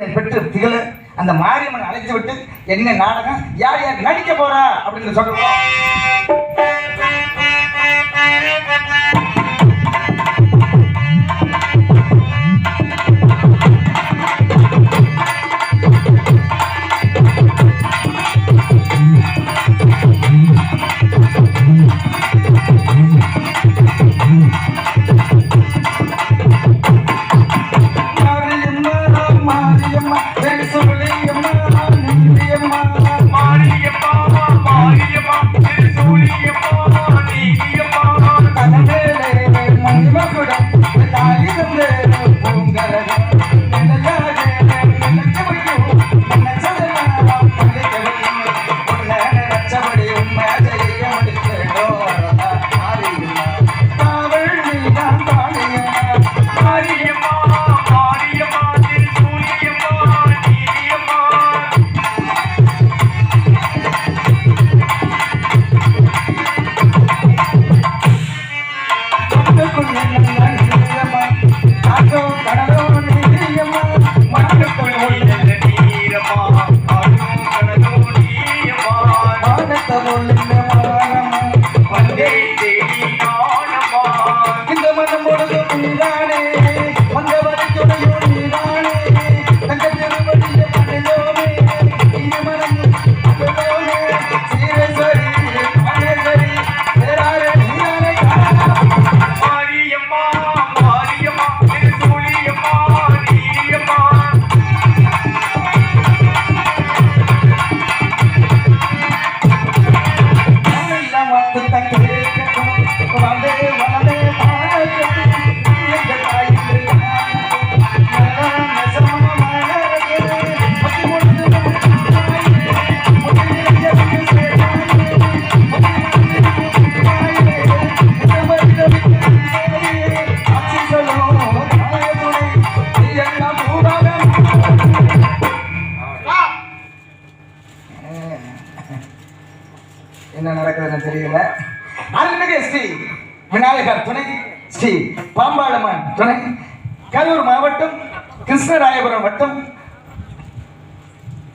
பெற்று திகழ அந்த மாரியம்மன் அழைத்து விட்டு என்ன நாடகம் யார் யார் நடிக்க போறா அப்படின்னு சொல்றோம்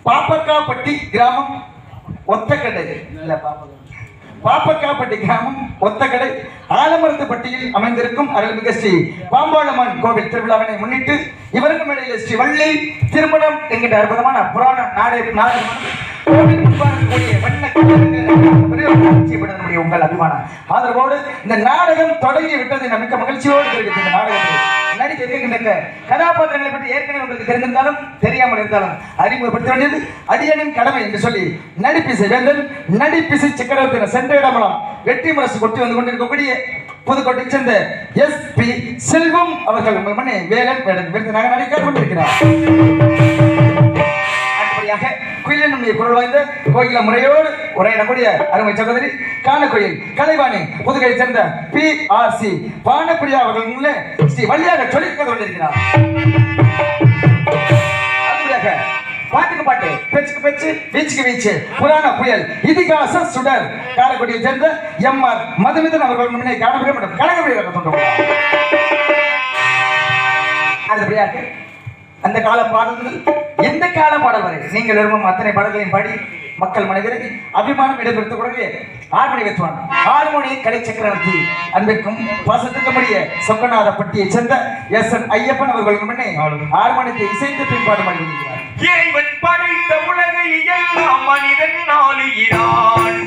பாப்பக்காப்பட்டி கிராமம் ஒத்தக்கடை. இல்ல பாப்பக்கா பாப்பக்காப்பட்டி கிராமம் ஒத்தக்கடை. ஆலமரத்துப்பட்டியில் அமைந்திருக்கும் அருள்மிகு ஸ்ரீ பாம்பாளம்மன் கோவில் திருவிழாவினை முன்னிட்டு இவருக்கும் இடையில ஸ்ரீ வள்ளி திருமணம் என்கின்ற அற்புதமான புராண நாடக நாடகம். வண்ண கலர்கள் உங்கள் அபிமானம். ஆதரவோடு இந்த நாடகம் தொடங்கி விட்டது மிக்க மகிழ்ச்சியோடு தெரிவித்து இந்த நாடகத்தில் நடிக்க இருக்கின்ற கதாபாத்திரங்களை பற்றி ஏற்கனவே உங்களுக்கு தெரிந்திருந்தாலும் தெரியாமல் இருந்தாலும் அறிமுகப்படுத்த வேண்டியது அடியனின் கடமை என்று சொல்லி நடிப்பிசை வேந்தன் நடிப்பிசை சக்கரவர்த்தி சென்ற இடமெல்லாம் வெற்றி முரசு கொட்டி வந்து கொண்டிருக்கக்கூடிய புதுக்கோட்டை சேர்ந்த எஸ் பி செல்வம் அவர்கள் உங்கள் மண்ணை வேலன் வேடன் விருதுனாக நடிக்க கொண்டிருக்கிறார். அப்படியாக குயிலின் நம்முடைய குரல் வாய்ந்த கோயில முறையோடு உரையிடக்கூடிய அருமை சகோதரி காணக்கோயில் கலைவாணி புதுகை சேர்ந்த பி ஆர் சி பானப்பிரியா அவர்கள் முன்னே ஸ்ரீ வழியாக சொல்லிக் கொண்டிருக்கிறார் பாட்டுக்கு பாட்டு பேச்சுக்கு பேச்சு வீச்சுக்கு வீச்சு புராண புயல் இதிகாச சுடர் காரைக்குடியை சேர்ந்த எம் ஆர் மதுமிதன் அவர்கள் முன்னே காணப்படிய மற்றும் கழகப்படியாக அடுத்தபடியாக அந்த கால பாடல்கள் எந்த கால பாடல் வரை? நீங்கள் விரும்பும் அத்தனை பாடல்களையும் பாடி மக்கள் மனிதரை அபிமானம் இடம்பெடுத்துக் கொள்ளவே ஆர்மணி வைத்துவான் ஹார்மோனி கலை சக்கரவர்த்தி அன்பிற்கும் பாசத்துக்கும்படிய சொக்கநாதப்பட்டியை சேர்ந்த எஸ் என் ஐயப்பன் அவர்கள் முன்னே ஹார்மோனியத்தை இசைத்து பின்பாடு பண்ணியிருக்கிறார் இறைவன் படைத்த உலகை எல்லாம் மனிதன் நாளுகிறான்.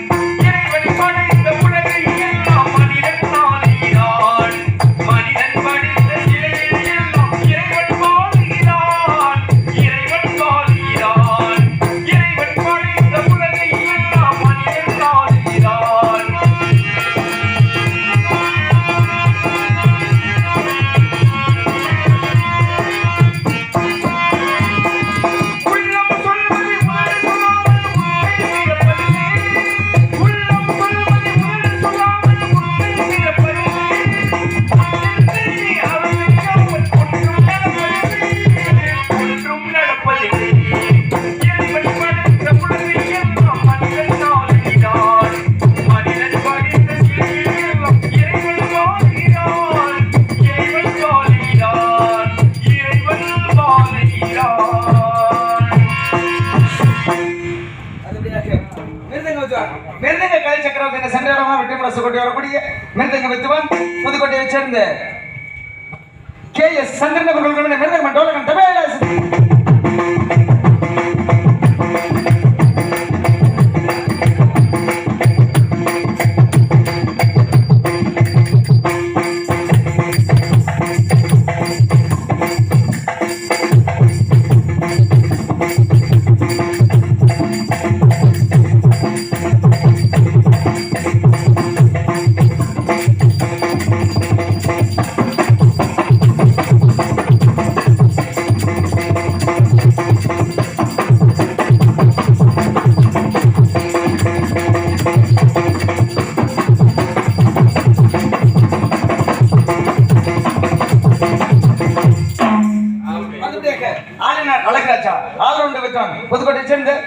மிருதங்க கலை சக்கரவர்த்தி சென்றாலமா வெற்றி கொண்டு வரக்கூடிய மிருதங்க வித்துவான் புதுக்கோட்டையை சேர்ந்த கே எஸ் சந்திரன் அவர்களுக்கு மிருதங்க டோலகன் தமிழ்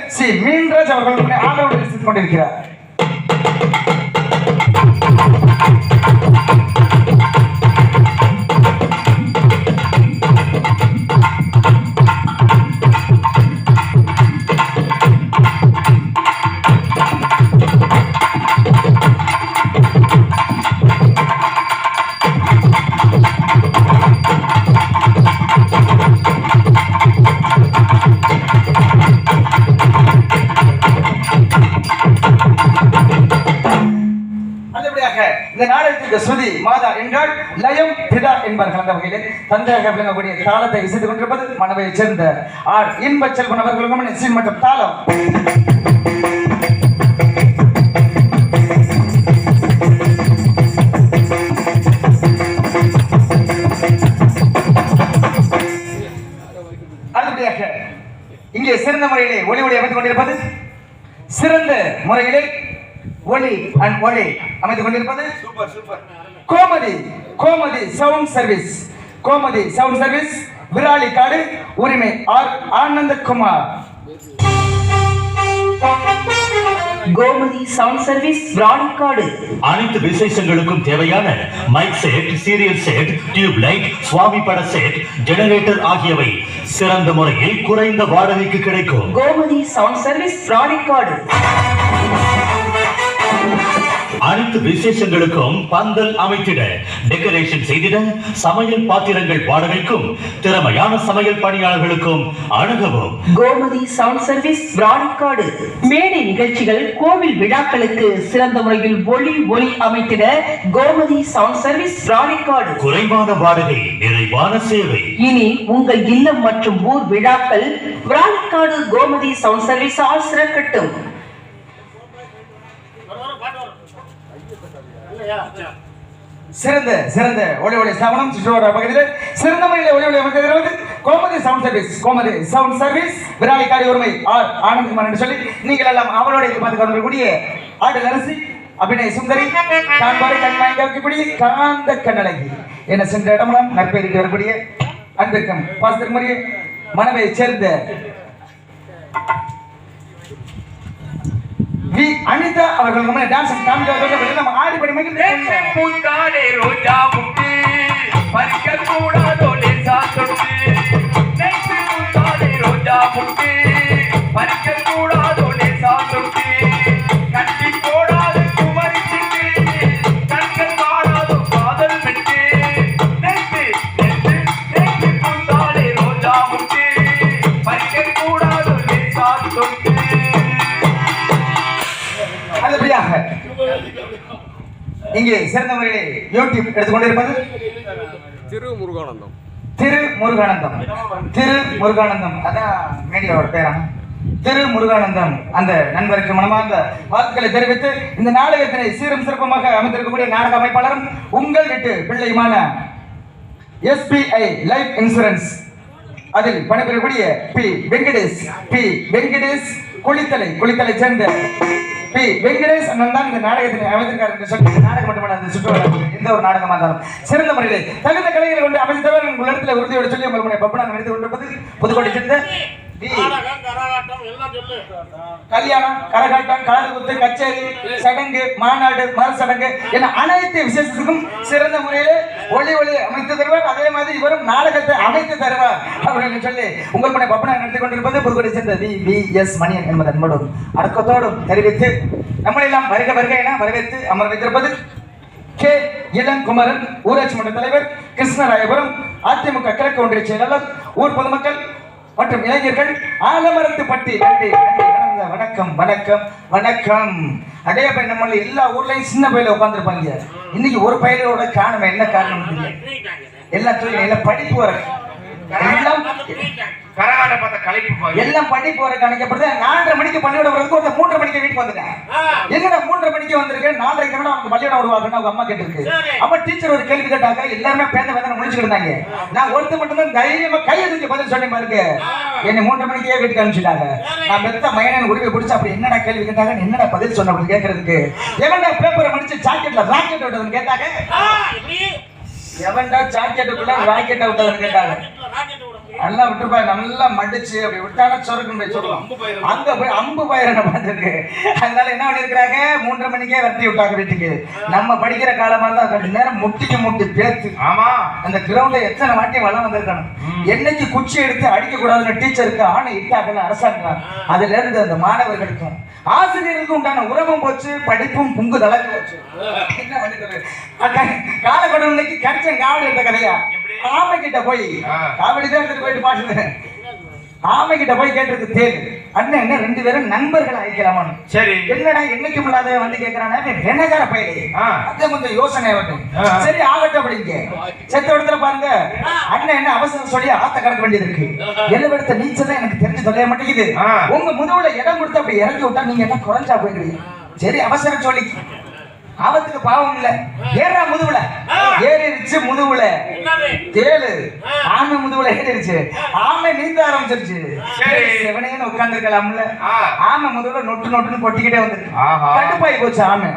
புதுக்கோட்டையைச் சேர்ந்த சி மீன்ராஜ் அவர்களுடைய ஆல்ரவுண்டர் கொண்டிருக்கிறார். என்பார்கள் வகையிலே தந்தையாக விளங்கக்கூடிய தாளத்தை இசைத்துக் கொண்டிருப்பது மனவையைச் சேர்ந்த ஆர் இன்பச் செல்வன் அவர்களுக்கும் இசை மற்றும் தாளம். இங்கே சிறந்த முறையிலே ஒளி அமைத்துக் கொண்டிருப்பது சிறந்த முறையிலே ஒளி அண்ட் ஒளி. அமைத்துக் கொண்டிருப்பது super super. Gomathi Gomathi sound service. Gomathi sound service Viralikadu உரிமை R Anandakumar. Gomathi sound service Ranikadu அனைத்து விசேஷங்களுக்கும் தேவையான mike set serial set tube light சுவாமி பட செட் ஜெனரேட்டர் ஆகியவை சிறந்த முறையில் குறைந்த வாடகைக்கு கிடைக்கும். கோமதி சவுண்ட் சர்வீஸ் ராணிக்காடு அனைத்து விசேஷங்களுக்கும் பந்தல் அமைத்திட டெக்கரேஷன் செய்திட சமையல் பாத்திரங்கள் வாடகைக்கும் திறமையான சமையல் பணியாளர்களுக்கும் அணுகவும். கோமதி சவுண்ட் சர்வீஸ் ராணிக்காடு மேடை நிகழ்ச்சிகள் கோவில் விழாக்களுக்கு சிறந்த முறையில் ஒளி ஒளி அமைத்திட கோமதி சவுண்ட் சர்வீஸ் ராணிக்காடு குறைவான வாடகை நிறைவான சேவை. இனி உங்கள் இல்லம் மற்றும் ஊர் விழாக்கள் ராணிக்காடு கோமதி சவுண்ட் சர்வீஸ் சிறக்கட்டும். சிறந்த சிறந்த ஒளி ஒளி ஸ்தாபனம் சுற்றுவர பகுதியில் சிறந்த முறையில் ஒளி ஒளி அமைக்கிறது Gomathi sound service Gomathi sound service Viralikadu உரிமை ஆர் ஆனந்தகுமார் என்று சொல்லி நீங்கள் எல்லாம் அவளோட எதிர்பார்த்து கொண்டிருக்கக்கூடிய ஆடல் அரசி அபிநய சுந்தரி காண்பாரை கண்மாய் வைக்கக்கூடிய காந்த கண்ணழகி. என சென்ற இடமெல்லாம் நற்பெயருக்கு வரக்கூடிய அன்பிற்கும் பாசத்திற்குரிய மனவை சேர்ந்த வி அனிதா அவர்கள் முன்னே டான்ஸ் காமிக்க நம்ம ஆடி படி மகிழ்ந்து பூந்தானே ரோஜா முட்டு பறிக்க கூடாதோ லேசா தொட்டு நெட்டு பூந்தானே ரோஜா முட்டு பறிக்க யூடியூப் எடுத்துக்கொண்டிருப்பது திரு முருகானந்தம் திரு முருகானந்தம் திரு முருகானந்தம் அதான் மீடியாவோட பேரா திரு முருகானந்தம் அந்த நண்பருக்கு மனமார்ந்த வாழ்த்துக்களை தெரிவித்து இந்த நாடகத்தினை சீரும் சிறப்பமாக அமைத்திருக்கக்கூடிய நாடக அமைப்பாளரும் உங்கள் வீட்டு பிள்ளையுமான எஸ்பிஐ லைஃப் இன்சூரன்ஸ் அதில் பணிபுரியக்கூடிய பி வெங்கடேஷ். பி வெங்கடேஷ் குளித்தலை குளித்தலை சேர்ந்த பி வெங்கடேஷ் அண்ணன் தான் இந்த நாடகத்தினை அமைத்திருக்கார் என்று சொல்லி நாடகம் மட்டுமல்ல அந்த சுற்றுலா எந்த ஒரு நாடகமாக இருந்தாலும். சிறந்த முறையில் தகுந்த கலைகளை கொண்டு அமைந்தவர் உங்கள் இடத்துல உறுதியோடு சொல்லி உங்கள் முனை பப்பனாக நினைத்து கொண்டிருப்பது புதுக்கோட்டை சேர்ந்த கல்யாணம் கரகாட்டம் காது குத்து கச்சேரி சடங்கு மாநாடு மறு சடங்கு என அனைத்து விசேஷத்துக்கும் சிறந்த முறையிலே ஒளி ஒளி அமைத்து தருவார். அதே மாதிரி இவரும் நாடகத்தை அமைத்து தருவார் அப்படின்னு சொல்லி உங்கள் மனை பப்பனை நடத்தி கொண்டிருப்பது புதுக்கோட்டை சேர்ந்த வி. வி. எஸ். மணியன் என்பது அன்போடும் அடக்கத்தோடும் தெரிவித்து நம்மளெல்லாம் வருக வருக என வரவேற்று அமர வைத்திருப்பது கே. இளங்குமரன் ஊராட்சி மன்ற தலைவர் கிருஷ்ணராயபுரம் அதிமுக கிழக்கு ஒன்றிய செயலாளர் ஊர் பொதுமக்கள் மற்றும் இளைஞர்கள் ஆலமரத்து பட்டி நன்றி நன்றி வணக்கம் வணக்கம் வணக்கம். அதே போய் நம்மள எல்லா ஊர்லயும் சின்ன பையில உட்காந்துருப்பாங்க இன்னைக்கு ஒரு பையலோட காரணம் என்ன காரணம் தெரியல. எல்லாம் தூக்கி எல்லாம் படிப்பு வர. எல்லாம் எல்லாம் படிப்பு வர கணக்கப்படுது நாலரை மணிக்கு பள்ளியோட வரதுக்கு ஒரு மூன்றரை மணிக்கு வீட்டுக்கு வந்துட்டேன். என்னடா மூன்றரை மணிக்கு வந்திருக்கேன் நாலரை மணி அவங்க பள்ளியோட வருவாங்கன்னு அவங்க அம்மா கேட்டிருக்கு. அப்ப டீச்சர் ஒரு கேள்வி கேட்டாங்க. எல்லாருமே பேந்த பேந்த முடிச்சுட்டு இருந்தாங்க. நான் ஒருத்தர் மட்டும் தான் தைரியமா கையை தூக்கி பதில் சொன்னேன் பாருங்க. என்னை மூன்றரை மணிக்கே வீட்டுக்கு அனுப்பிச்சிட்டாங்க. நான் பெத்த மயனன் உரிமை பிடிச்சு அப்படி என்னடா கேள்வி கேட்டாங்க என்னடா பதில் சொன்ன அப்படி கேட்கறதுக்கு எவன்டா பேப்பரை மடிச்சு ஜாக்கெட்ல ராக்கெட் விட்டதுன்னு கேட்டாங்க? எவன்டா ஜாக்கெட்டுக்குள்ள ராக்கெட் விட்டதுன்னு கேட்டாங்க? நல்லா விட்டுப்பா நல்லா மடிச்சு அப்படி விட்டானா சொருக்குன்னு போய் சொல்லலாம் அங்க போய் அம்பு பயிரனை பார்த்துருக்கு. அதனால என்ன பண்ணிருக்கிறாங்க மூன்றரை மணிக்கே வரட்டி விட்டாங்க வீட்டுக்கு. நம்ம படிக்கிற காலமா இருந்தா கொஞ்ச நேரம் முட்டிக்கு முட்டி பேத்து. ஆமா. அந்த கிரவுண்ட்ல எத்தனை வாட்டி வளம் வந்திருக்கணும்? என்னைக்கு குச்சி எடுத்து அடிக்க கூடாதுன்னு டீச்சருக்கு ஆணை இட்டாங்கன்னு அரசாங்கம். அதுல இருந்து அந்த மாணவர்களுக்கும் ஆசிரியருக்கும் உண்டான உறவும் போச்சு படிப்பும் புங்கு தளர்ந்து போச்சு. என்ன பண்ணிட்டு காலக்கடவுளைக்கு கடிச்சன் காவடி எடுத்த கதையா? ஆமை கிட்ட போய் ஆ. காவடி தான் எடுத்துட்டு போயிட்டு பாட்டு ஆமை கிட்ட போய் கேட்டிருக்கு தேடு அண்ணன் என்ன ரெண்டு பேரும் நண்பர்கள் ஆயிக்கலாமான்னு. சரி. என்னடா என்னைக்கும் இல்லாத வந்து கேக்குறானே வெனகார பயிலே. ஆ. அது கொஞ்சம் யோசனை ஆகட்டும். சரி ஆகட்டும் அப்படிங்க செத்த இடத்துல பாருங்க. அண்ணன் என்ன அவசரம் சொல்லி ஆத்த கடக்க வேண்டியது இருக்கு எழுவெடுத்த நீச்சல் தான் எனக்கு தெரிஞ்சு தொலைய மாட்டேங்குது. உங்க முதுகுல இடம் கொடுத்து அப்படி இறக்கி விட்டா நீங்க என்ன குறைஞ்சா போயிடுவீங்க? சரி அவசரம் சொல்லி. ஆபத்துக்கு பாவம் இல்ல. ஏறா முதுகுல ஏறிடுச்சு முதுகுல தேளு. ஆமை முதுகுல ஏறிடுச்சு. ஆமை நீந்த ஆரம்பிச்சிருச்சு. சரி. செவனேன்னு உட்கார்ந்துருக்கலாம்ல. ஆ. ஆமை முதல்ல நொட்டு நொட்டுன்னு கொட்டிக்கிட்டே வந்துருக்கு. ஆஹா. கடுப்பாயி போச்சு ஆமை.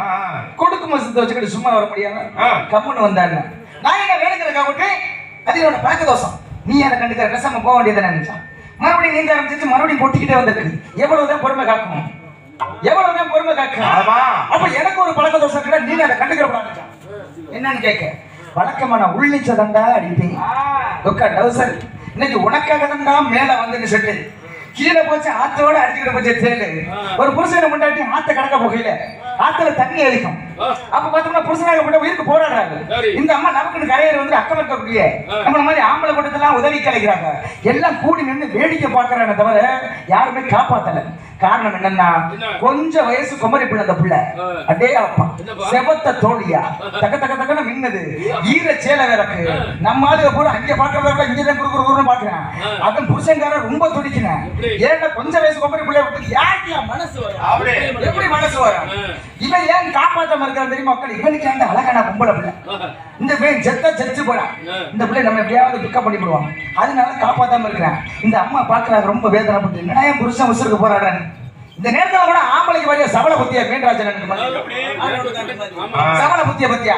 கொடுக்கு மசத்தை வச்சுக்கிட்டு சும்மா வர முடியாம. கம்முன்னு வந்தாங்க நான் என்ன வேணுங்கிறக்கா விட்டு அது என்னோட பழக்க தோசம் நீ அதை கண்டுக்கிற பேசாம போக வேண்டியதை நினைச்சான் மறுபடியும் நீந்த ஆரம்பிச்சிச்சு மறுபடியும் கொட்டிக்கிட்டே வந்திருக்கு. எவ்வளவுதான் பொறுமை காக்கணும். எவ்வளவுதான் பொறுமை காக்கணும் ஆமா. அப்ப எனக்கு ஒரு பழக்க தோசம் இருக்கா நீ அதை கண்டுக்கிற என்னன்னு கேட்க. வழக்கமான உள்நீச்ச தண்டா அடிப்பேன். டவுசர். இன்னைக்கு உனக்காக தண்டா மேல வந்து செட்டு. கீழே போச்சு ஆத்தோட அடிச்சுக்கிட்டு போச்சு தேலு ஒரு புருஷனை முன்னாடி ஆத்த கடக்க போகையில ஆத்துல தண்ணி அதிகம் அப்ப பார்த்தோம்னா புருஷனாக போட்ட உயிருக்கு போராடுறாங்க இந்த அம்மா நமக்கு கரையர் வந்து அக்கம் இருக்கக்கூடிய நம்மள மாதிரி ஆம்பளை கூட்டத்தெல்லாம் உதவி கிடைக்கிறாங்க எல்லாம் கூடி நின்று வேடிக்கை பார்க்கறாங்க தவிர யாருமே காப்பாத்தல. காரணம் என்னன்னா கொஞ்சம் வயசு குமரி பிள்ளை அந்த பிள்ளை. அடே அப்பா செவத்த தோழியா? தக்க தக்க தக்கன மின்னது. ஈர சேலை விறக்கு நம்ம ஆளுக பூரா அங்க பாக்குறத விட இங்க தான் குறு குறுன்னு பாக்குறேன் அதன் புருஷன்காரன் ரொம்ப துடிக்கிறேன். ஏன்னா கொஞ்சம் வயசு குமரி பிள்ளை விட்டு யாருக்கியா மனசு வரும்? அப்படி. எப்படி மனசு வரும்? இவன் ஏன் காப்பாத்தாம இருக்கான் தெரியுமா மக்கள்? இவனுக்கு அழகான பொம்பளை பிள்ளை? இந்த பையன் செத்த செத்து போறான் இந்த பிள்ளை நம்ம எப்படியாவது பிக்கப் பண்ணி போடுவாங்க அதனால காப்பாத்தாம இருக்கிறேன். இந்த அம்மா பாக்குறாங்க ரொம்ப வேதனைப்பட்டு என்னடா என் புருஷன் உசுருக்கு போராடுறான்னு இந்த நேரத்துல கூட ஆம்பளைக்கு வரைய சபல புத்தியா மீன்ராஜன். சபல புத்திய பத்தியா?